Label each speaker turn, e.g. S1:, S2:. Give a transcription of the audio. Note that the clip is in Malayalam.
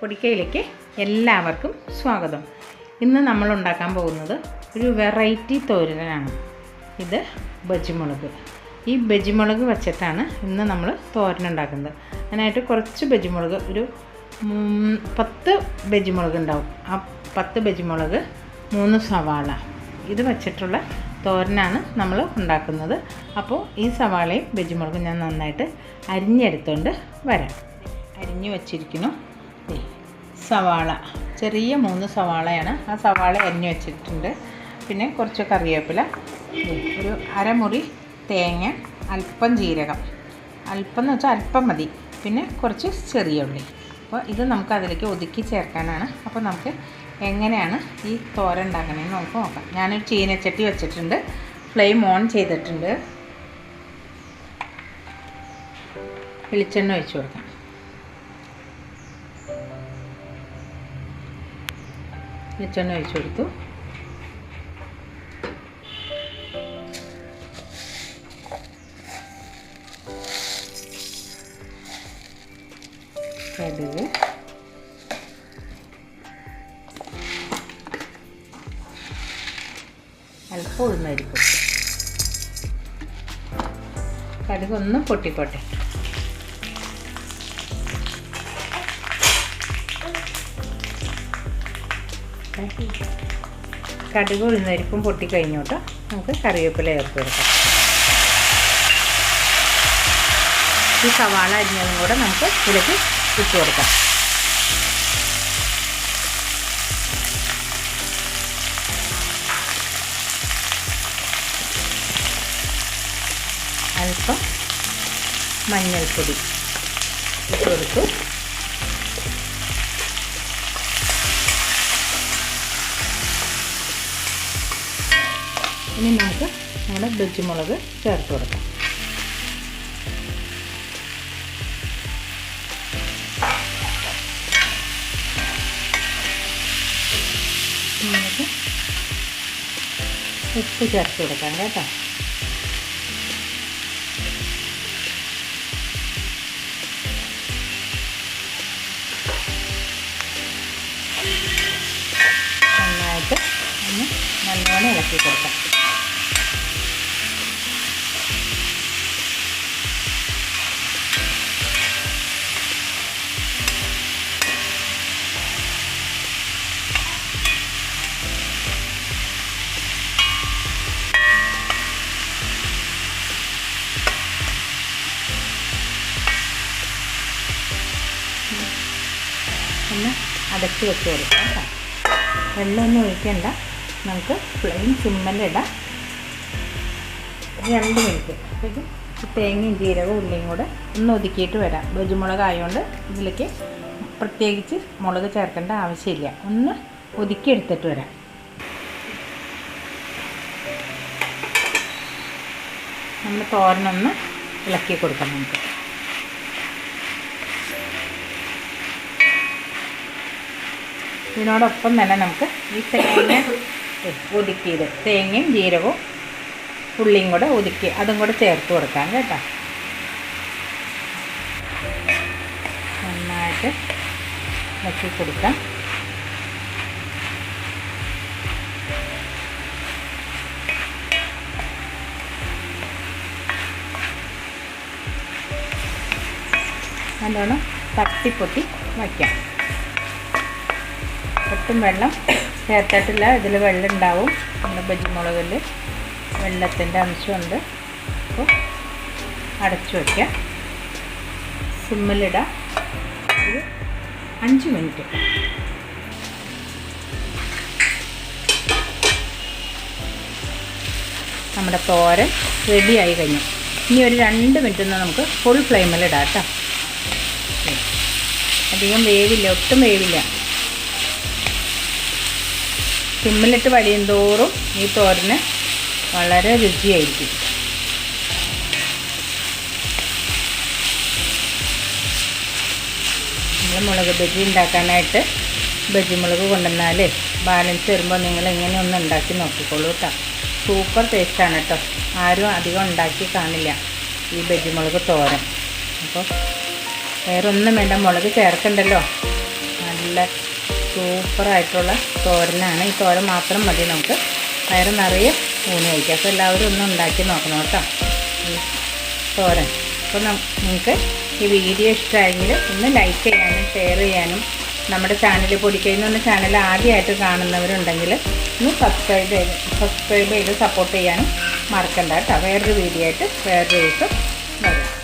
S1: പൊടിക്കയിലേക്ക് എല്ലാവർക്കും സ്വാഗതം. ഇന്ന് നമ്മൾ ഉണ്ടാക്കാൻ പോകുന്നത് ഒരു വെറൈറ്റി തോരനാണ്. ഇത് ബജിമുളക്. ഈ ബജിമുളക് വച്ചിട്ടാണ് ഇന്ന് നമ്മൾ തോരൻ ഉണ്ടാക്കുന്നത്. അതിനായിട്ട് കുറച്ച് ബജിമുളക് ഒരു പത്ത് ബജിമുളക് ഉണ്ടാവും. ആ പത്ത് ബജിമുളക് മൂന്ന് സവാള. ഇത് വച്ചിട്ടുള്ള തോരനാണ് നമ്മൾ ഉണ്ടാക്കുന്നത്. അപ്പോൾ ഈ സവാളയും ബജിമുളകും ഞാൻ നന്നായിട്ട് അരിഞ്ഞെടുത്തുകൊണ്ട് വരാം. അരിഞ്ഞു വച്ചിരിക്കുന്നു. സവാള ചെറിയ മൂന്ന് സവാളയാണ്. ആ സവാള അരിഞ്ഞു വെച്ചിട്ടുണ്ട്. പിന്നെ കുറച്ച് കറിവേപ്പില ഒരു അരമുറി തേങ്ങ അല്പം ജീരകം. അല്പം എന്ന് വെച്ചാൽ അല്പം മതി. പിന്നെ കുറച്ച് ചെറിയ ഉള്ളി. അപ്പോൾ ഇത് നമുക്ക് അതിലേക്ക് ഒതുക്കി ചേർക്കാനാണ്. അപ്പോൾ നമുക്ക് എങ്ങനെയാണ് ഈ തോര ഉണ്ടാക്കണമെന്ന് നമുക്ക് നോക്കാം. ഞാനൊരു ചീനച്ചട്ടി വെച്ചിട്ടുണ്ട്. ഫ്ലെയിം ഓൺ ചെയ്തിട്ടുണ്ട്. വെളിച്ചെണ്ണ ഒഴിച്ചു കൊടുക്കാം. വെളിച്ചെണ്ണ ഒഴിച്ചു കൊടുത്തു. കടുക്. അല്പം ഉഴുന്നായിരിക്കും കടുക് ഒന്ന് പൊട്ടിക്കോട്ടെ. കടുക് ഉഴുന്നരിപ്പും പൊട്ടിക്കഴിഞ്ഞോട്ട് നമുക്ക് കറിവേപ്പില ചേർത്ത് കൊടുക്കാം. ഈ സവാള അരിഞ്ഞതും കൂടെ നമുക്ക് ഇതിലേക്ക് ഇട്ട് കൊടുക്കാം. അല്പം മഞ്ഞൾപ്പൊടി ഇട്ട് കൊടുത്തു. ഇനി നമുക്ക് നമ്മുടെ മുളക് ചേർത്ത് കൊടുക്കാം. ഉപ്പ് ചേർത്ത് കൊടുക്കാം കേട്ടോ. നന്നായിട്ട് ഒന്ന് നല്ലോണം ഇളക്കി കൊടുക്കാം. ഒന്ന് അടച്ച് വെച്ച് കൊടുക്കാം കേട്ടോ. വെള്ളമൊന്നും ഒഴിക്കണ്ട. നമുക്ക് പ്ലെയിൻ സിമ്മലിടാം രണ്ട് മിനിറ്റ്. അപ്പോഴേക്കും തേങ്ങയും ജീരകവും ഉള്ളിയും കൂടെ ഒന്ന് ഒതുക്കിയിട്ട് വരാം. ബജുമുളക് ആയതുകൊണ്ട് ഇതിലേക്ക് പ്രത്യേകിച്ച് മുളക് ചേർക്കേണ്ട ആവശ്യമില്ല. ഒന്ന് ഒതുക്കി എടുത്തിട്ട് വരാം. നമ്മൾ തോരനൊന്ന് ഇളക്കി കൊടുക്കാം നമുക്ക്. ഇതിനോടൊപ്പം തന്നെ നമുക്ക് ഈ തേങ്ങ ഒതുക്കിയത്. തേങ്ങയും ജീരകവും ഉള്ളിയും കൂടെ ഒതുക്കി അതും കൂടെ ചേർത്ത് കൊടുക്കാം കേട്ടോ. നന്നായിട്ട് ഇളക്കി കൊടുക്കാം. നല്ലോണം തട്ടിപ്പൊട്ടി വയ്ക്കാം. ഒട്ടും വെള്ളം ചേർത്തിട്ടില്ല. ഇതിൽ വെള്ളം ഉണ്ടാവും നമ്മുടെ ബജിമുളകിൽ വെള്ളത്തിന്റെ അംശമുണ്ട്. അപ്പോൾ അടച്ചു വയ്ക്കാം സിമ്മിലിടാം. ഒരു അഞ്ച് മിനിറ്റ്. നമ്മുടെ തോരൻ റെഡിയായി കഴിഞ്ഞു. ഇനി ഒരു രണ്ട് മിനിറ്റ് ഒന്ന് നമുക്ക് ഫുൾ ഫ്ലെയിമിലിടാം കേട്ടോ. അധികം വേവില്ല ഒട്ടും വേവില്ല. സിമ്മിലിട്ട് വഴിയും തോറും ഈ തോരന് വളരെ രുചിയായിരിക്കും. നമ്മൾ മുളക് ബജി ഉണ്ടാക്കാനായിട്ട് ബജി മുളക് കൊണ്ടുവന്നാൽ ബാലൻസ് വരുമ്പോൾ നിങ്ങൾ ഇങ്ങനെ ഒന്ന് ഉണ്ടാക്കി നോക്കിക്കോളൂ കേട്ടോ സൂപ്പർ ടേസ്റ്റാണ് കേട്ടോ ആരും അധികം ഉണ്ടാക്കി കാണില്ല ഈ ബജി മുളക് തോരൻ. അപ്പോൾ വേറെ ഒന്നും വേണ്ട മുളക് ചേർക്കണ്ടല്ലോ. നല്ല സൂപ്പറായിട്ടുള്ള തോരനാണ്. ഈ തോരൻ മാത്രം മതി നമുക്ക്. വയറ് നിറയെ ഊണ് കഴിക്കാം. അപ്പോൾ എല്ലാവരും ഒന്ന് ഉണ്ടാക്കി നോക്കണം കേട്ടോ. ഈ തോരൻ. അപ്പോൾ നിങ്ങൾക്ക് ഈ വീഡിയോ ഇഷ്ടമായെങ്കിൽ ഒന്ന് ലൈക്ക് ചെയ്യാനും ഷെയർ ചെയ്യാനും നമ്മുടെ ചാനൽ പൊടിക്കഴിഞ്ഞ ചാനൽ ആദ്യമായിട്ട് കാണുന്നവരുണ്ടെങ്കിൽ ഒന്ന് സബ്സ്ക്രൈബ് ചെയ്ത് സബ്സ്ക്രൈബ് ചെയ്ത് സപ്പോർട്ട് ചെയ്യാനും മറക്കണ്ട കേട്ടോ. വേറൊരു വീഡിയോ ആയിട്ട് വേറൊരു ദിവസം വരാം.